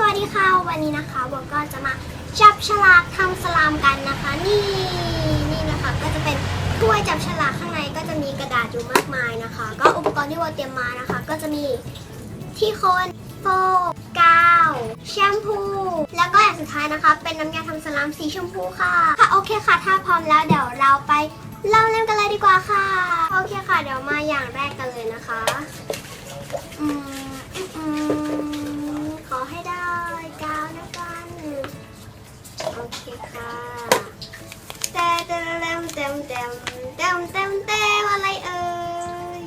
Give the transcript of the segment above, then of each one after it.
สวัสดีค่ะ วันนี้นะคะโบก็จะมาจับฉลากทำสลามกันนะคะ นี่นี่นะคะก็จะเป็นถ้วยจับฉลากข้างในก็จะมีกระดาษอยู่มากมายนะคะ ก็อุปกรณ์ที่โบเตรียมมานะคะ ก็จะมีที่คนโฟมกาวแชมพู แล้วก็อย่างสุดท้ายนะคะ เป็นน้ำยาทำสลามสีชมพูค่ะค่ะโอเคค่ะ ถ้าพร้อมแล้วเดี๋ยวเราไปเล่าเล่นกันเลยดีกว่าค่ะ โอเคค่ะ เดี๋ยวมาอย่างแรกกันเลยนะคะ อืมอืม ค่ะแต่เต็มเต็มเต็มเต็มเต็มเต็มเต็มอะไรเอ่ย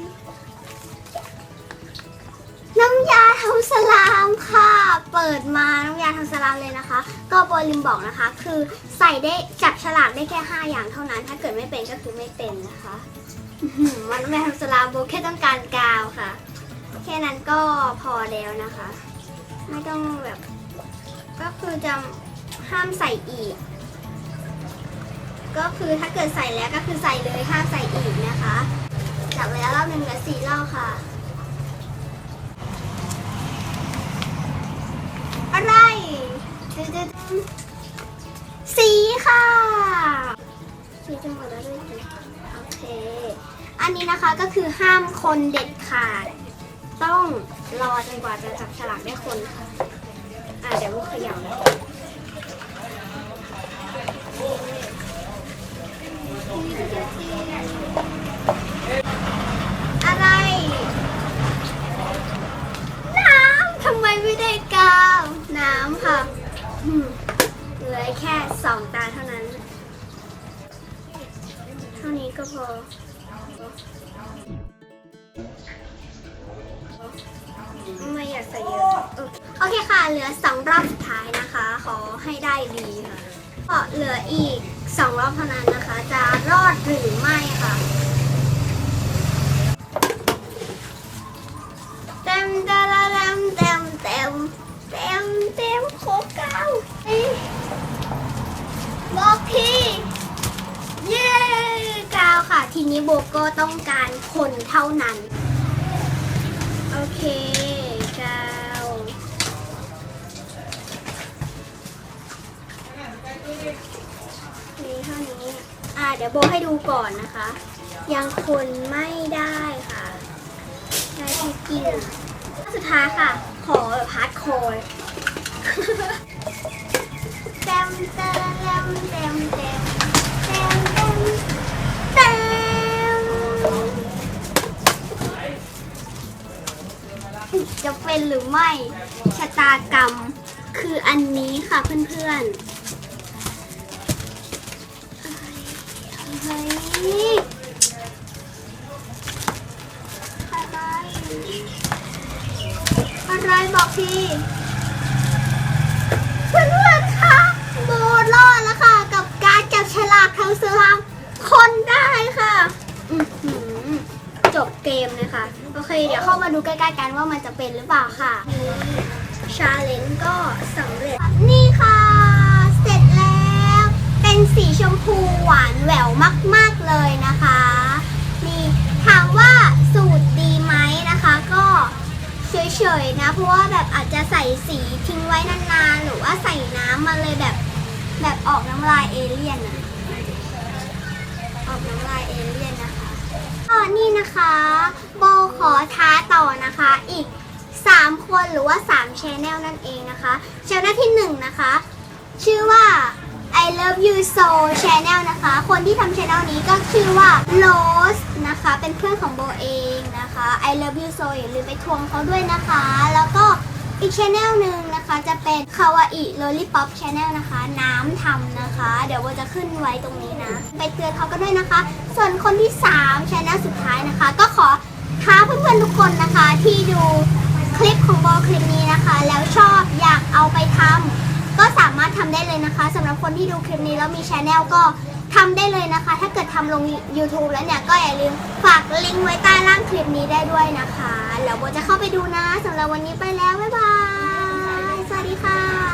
น้ำยาทำสลามค่ะ เปิดมาน้ำยาทำสลามเลยนะคะ ก็โบลืมบอกนะคะ คือใส่ได้จับฉลากได้แค่ 5 อย่างเท่านั้น ถ้าเกิดไม่เป็นก็คือไม่เป็นนะคะอื้อหือมันน้ำยาทำสลามโบแค่ต้องการกาวค่ะ แค่นั้นก็พอแล้วนะคะ ไม่ต้องแบบ ก็คือจะห้ามใส่อีก ก็คือถ้าเกิดใส่แล้วก็คือใส่เลยห้ามใส่อีกนะคะจับไว้แล้วรอบหนึ่งเหลือสี่รอบค่ะ อะไรตึ๊ดๆสีค่ะสีจะหมดแล้วด้วยโอเค อันนี้นะคะก็คือห้ามคนเด็ดขาด ต้องรอจนกว่าจะจับฉลากได้คนค่ะ อะเดี๋ยวลูกขย่านะ เหลือแค่สองตาเท่านั้น เท่านี้ก็พอ ไม่อยากใส่เยอะ โอเคค่ะ เหลือสองรอบสุดท้ายนะคะ ขอให้ได้ดีค่ะ ก็เหลืออีกสองรอบเท่านั้นนะคะ จะรอดหรือไม่ค่ะ บอกทีเย้กาวค่ะ ทีนี้โบก็ต้องการคนเท่านั้น โอเคกาวนี่เท่านี้อ่าเดี๋ยวโบให้ดูก่อนนะคะ ยังคนไม่ได้ค่ะได้แค่กินสุดท้ายค่ะ ขอแบบฮาร์ดคอร์ เต็มเต็มเต็มเต็มเต็มเต็มเต็มจะเป็นหรือไม่ชะตากรรมคืออันนี้ค่ะเพื่อนๆเฮ้ยอะไรอะไรบอกทีเพื่อนๆคะโบรอดแล้วค่ะ กับการจับฉลากทางสลามคนได้ค่ะอื้อหือจ บเกมเลยค่ะโอเค เดี๋ยวเข้ามาดูใกล้ๆกันว่ามันจะเป็นหรือเปล่าค่ะชาเลนจ์ก็สำเร็จ นี่ค่ะ เสร็จแล้ว เป็นสีชมพูหวานแหววมาก ๆ เลยนะคะนี่ถามว่าสูตรดีไหมนะคะ ก็เฉยๆนะ เพราะว่าแบบอาจจะใส่สีทิ้งไว้นานๆ หรือว่าใส่น้ำมาเลยแบบแบบออกน้ำลายเอเลี่ยนอะออกน้ำลายเอเลี่ยนนะคะ ก็นี่นะคะโบขอท้าต่อนะคะ อีก 3 คนหรือว่า3 Channel นั่นเองนะคะ c h a n n e ที่ 1 นะคะ ชื่อว่า I love you so channel นะคะ คนที่ทำ channel นี้ก็ชื่อว่า Rose นะคะ เป็นเพื่อนของโบเองนะคะ I love you so อย่าลืมไปทวงเขาด้วยนะคะ แล้วก็ อีก channel หนึ่งนะคะจะเป็น Kawaii Lollipop channel นะคะ น้ำทำนะคะ เดี๋ยวโบจะขึ้นไว้ตรงนี้นะ ไปเตือนเขากันด้วยนะคะ ส่วนคนที่3 channel สุดท้ายนะคะ ก็ขอท้าเพื่อนๆทุกคนนะคะ ที่ดูคลิปของโบคลิปนี้นะคะ แล้วชอบอยากเอาไปทำก็สามารถทำได้เลยนะคะสำหรับคนที่ดูคลิปนี้แล้วมีช anel ก็ ทำได้เลยนะคะ ถ้าเกิดทำลง YouTube แล้วเนี่ย ก็อย่าลืมฝากลิงก์ไว้ใต้ล่างคลิปนี้ได้ด้วยนะคะ แล้วโบจะเข้าไปดูนะสำหรับวันนี้ไปแล้ว บ๊ายบาย สวัสดีค่ะ